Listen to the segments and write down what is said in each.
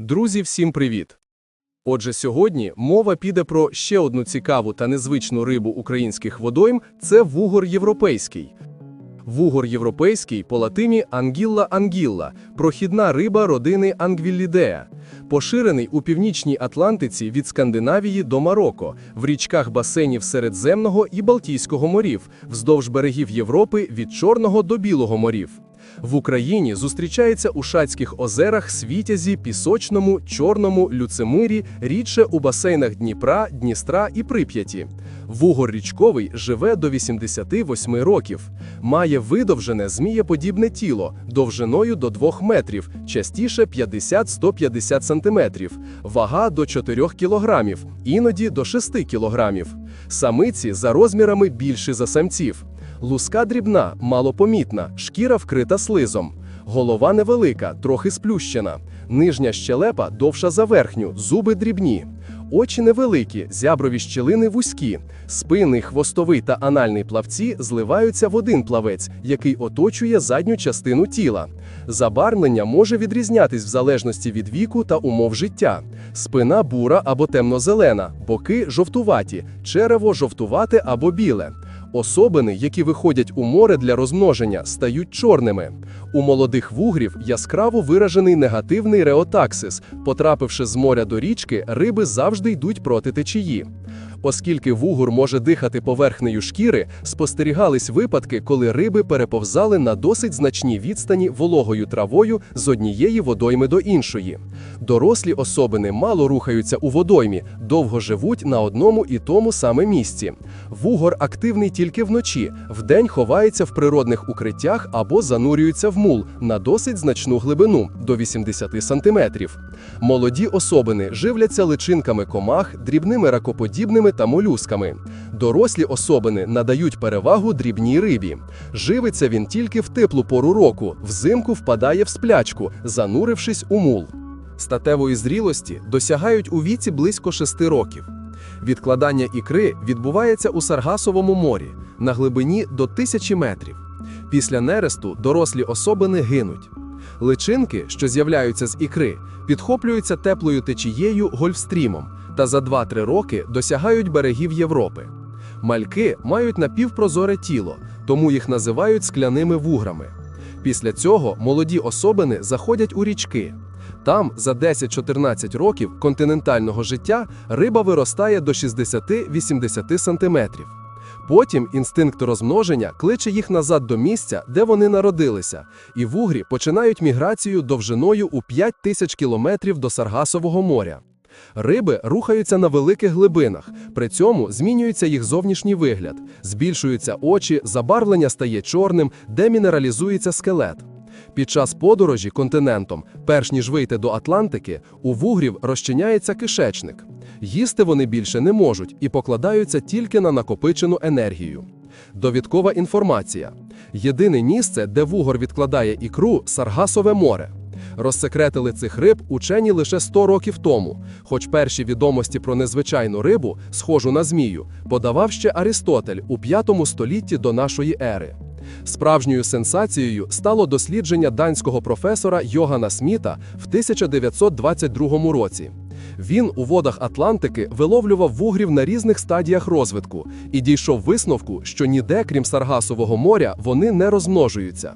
Друзі, всім привіт! Отже, сьогодні мова піде про ще одну цікаву та незвичну рибу українських водойм – це вугор європейський. Вугор європейський по латині ангілла ангілла – прохідна риба родини Ангвіллідеа. Поширений у північній Атлантиці від Скандинавії до Марокко, в річках басейнів Середземного і Балтійського морів, вздовж берегів Європи від Чорного до Білого морів. В Україні зустрічається у Шацьких озерах, Світязі, Пісочному, Чорному, Люцемирі, рідше у басейнах Дніпра, Дністра і Прип'яті. Вугор річковий живе до 88 років. Має видовжене змієподібне тіло довжиною до 2 метрів, частіше 50-150 сантиметрів, вага до 4 кілограмів, іноді до 6 кілограмів. Самиці за розмірами більші за самців. Луска дрібна, малопомітна, шкіра вкрита слизом. Голова невелика, трохи сплющена. Нижня щелепа довша за верхню, зуби дрібні. Очі невеликі, зяброві щілини вузькі. Спинний, хвостовий та анальний плавці зливаються в один плавець, який оточує задню частину тіла. Забарвлення може відрізнятись в залежності від віку та умов життя. Спина бура або темно-зелена, боки жовтуваті, черево жовтувате або біле. Особини, які виходять у море для розмноження, стають чорними. У молодих вугрів яскраво виражений негативний реотаксис. Потрапивши з моря до річки, риби завжди йдуть проти течії. Оскільки вугур може дихати поверхнею шкіри, спостерігались випадки, коли риби переповзали на досить значній відстані вологою травою з однієї водойми до іншої. Дорослі особини мало рухаються у водоймі, довго живуть на одному і тому саме місці. Вугор активний тільки вночі, вдень ховається в природних укриттях або занурюється в мул на досить значну глибину до 80 сантиметрів. Молоді особини живляться личинками комах, дрібними ракоподібними та молюсками. Дорослі особини надають перевагу дрібній рибі. Живиться він тільки в теплу пору року, взимку впадає в сплячку, занурившись у мул. Статевої зрілості досягають у віці близько 6 років. Відкладання ікри відбувається у Саргасовому морі на глибині до тисячі метрів. Після нересту дорослі особини гинуть. Личинки, що з'являються з ікри, підхоплюються теплою течією гольфстрімом та за 2-3 роки досягають берегів Європи. Мальки мають напівпрозоре тіло, тому їх називають скляними вуграми. Після цього молоді особини заходять у річки. Там за 10-14 років континентального життя риба виростає до 60-80 сантиметрів. Потім інстинкт розмноження кличе їх назад до місця, де вони народилися, і вугрі починають міграцію довжиною у 5 тисяч кілометрів до Саргасового моря. Риби рухаються на великих глибинах, при цьому змінюється їх зовнішній вигляд, збільшуються очі, забарвлення стає чорним, демінералізується скелет. Під час подорожі континентом, перш ніж вийти до Атлантики, у вугрів розчиняється кишечник. Їсти вони більше не можуть і покладаються тільки на накопичену енергію. Довідкова інформація: єдине місце, де вугор відкладає ікру Саргасове море. Розсекретили цих риб учені лише 100 років тому, хоч перші відомості про незвичайну рибу, схожу на змію, подавав ще Аристотель у 5 столітті до нашої ери. Справжньою сенсацією стало дослідження данського професора Йогана Сміта в 1922 році. Він у водах Атлантики виловлював вугрів на різних стадіях розвитку і дійшов висновку, що ніде, крім Саргасового моря, вони не розмножуються.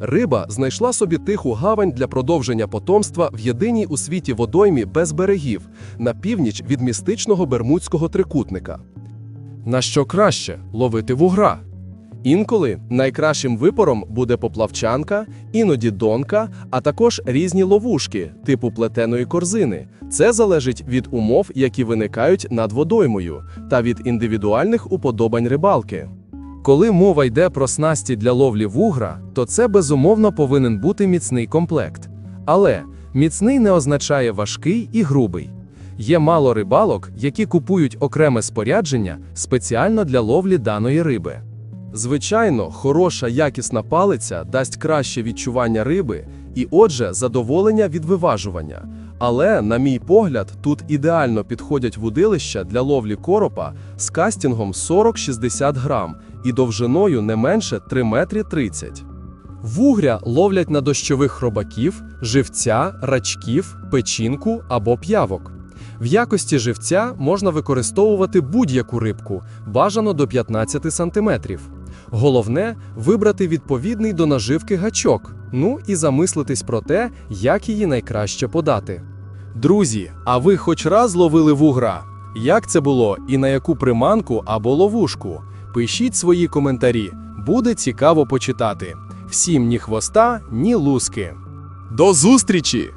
Риба знайшла собі тиху гавань для продовження потомства в єдиній у світі водоймі без берегів на північ від містичного Бермудського трикутника. На що краще ловити вугра? Інколи найкращим випором буде поплавчанка, іноді донка, а також різні ловушки типу плетеної корзини. Це залежить від умов, які виникають над водоймою, та від індивідуальних уподобань рибалки. Коли мова йде про снасті для ловлі вугра, то це безумовно повинен бути міцний комплект. Але міцний не означає важкий і грубий. Є мало рибалок, які купують окреме спорядження спеціально для ловлі даної риби. Звичайно, хороша якісна палиця дасть краще відчування риби і, отже, задоволення від виважування. Але, на мій погляд, тут ідеально підходять вудилища для ловлі коропа з кастінгом 40-60 грам і довжиною не менше 3 метри 30. Вугря ловлять на дощових хробаків, живця, рачків, печінку або п'явок. В якості живця можна використовувати будь-яку рибку, бажано до 15 см. Головне вибрати відповідний до наживки гачок, ну і замислитись про те, як її найкраще подати. Друзі, а ви хоч раз ловили вугра? Як це було і на яку приманку або ловушку? Пишіть свої коментарі, буде цікаво почитати. Всім ні хвоста, ні луски. До зустрічі!